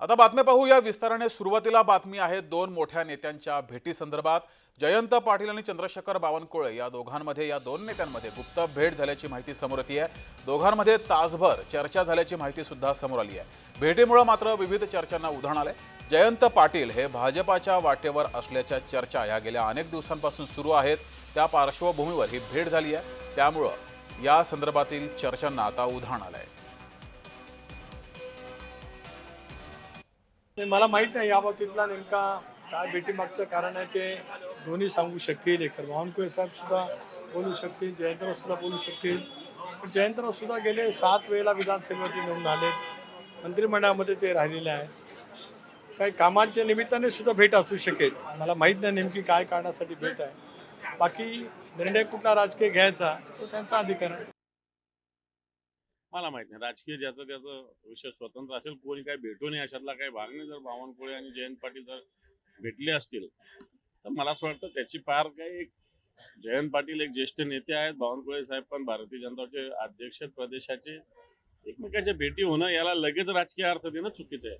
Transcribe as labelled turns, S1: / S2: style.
S1: आता बातम्या पाहू. या विस्ताराने सुरुवातीला बातमी आहे दोन मोठ्या नेत्यांच्या भेटी संदर्भात जयंत पाटील आणि चंद्रशेखर बावनकुळे या दोघांमध्ये या दोन नेत्यांमध्ये गुप्त भेट झाल्याची माहिती समोर येते आहे. दोघांमध्ये तासभर चर्चा झाल्याची माहिती सुद्धा समोर आली आहे. भेटीमुळे मात्र विविध चर्चांना उधाण आलंय. जयंत पाटील हे भाजपाच्या वाटेवर असल्याच्या चर्चा या गेल्या अनेक दिवसांपासून सुरू आहेत. त्या पार्श्वभूमीवर ही भेट झाली आहे. त्यामुळं या संदर्भातील चर्चांना आता उधाण आलं आहे
S2: नाही मला माहीत नाही या बाबतीतला नेमका काय भेटीमागचं कारण आहे ते दोन्ही सांगू शकतील एकतर. बावनकुळे साहेब सुद्धा बोलू शकतील जयंतराव सुद्धा बोलू शकतील. पण जयंतराव सुद्धा गेले सात वेळेला विधानसभेवरती निवडून आलेत मंत्रिमंडळामध्ये ते राहिलेले आहेत. काही कामांच्या निमित्ताने सुद्धा भेट असू शकेल. मला माहीत नाही नेमकी काय कारणासाठी भेट आहे. बाकी निर्णय कुठला राजकीय घ्यायचा तो त्यांचा अधिकार आहे.
S3: मला माहीत नाही. राजकीय ज्याचं त्याचं विषय स्वतंत्र असेल कोणी काही भेटू नये अशातला काही भाग नाही. जर बावनकुळे आणि जयंत पाटील जर भेटले असतील तर मला असं वाटतं त्याची पार काही एक जयंत पाटील एक ज्येष्ठ नेते आहेत. बावनकुळे साहेब पण भारतीय जनता पक्षाचे अध्यक्ष प्रदेशाचे. एकमेकाच्या भेटी होणं याला लगेच राजकीय अर्थ देणं चुकीचं आहे.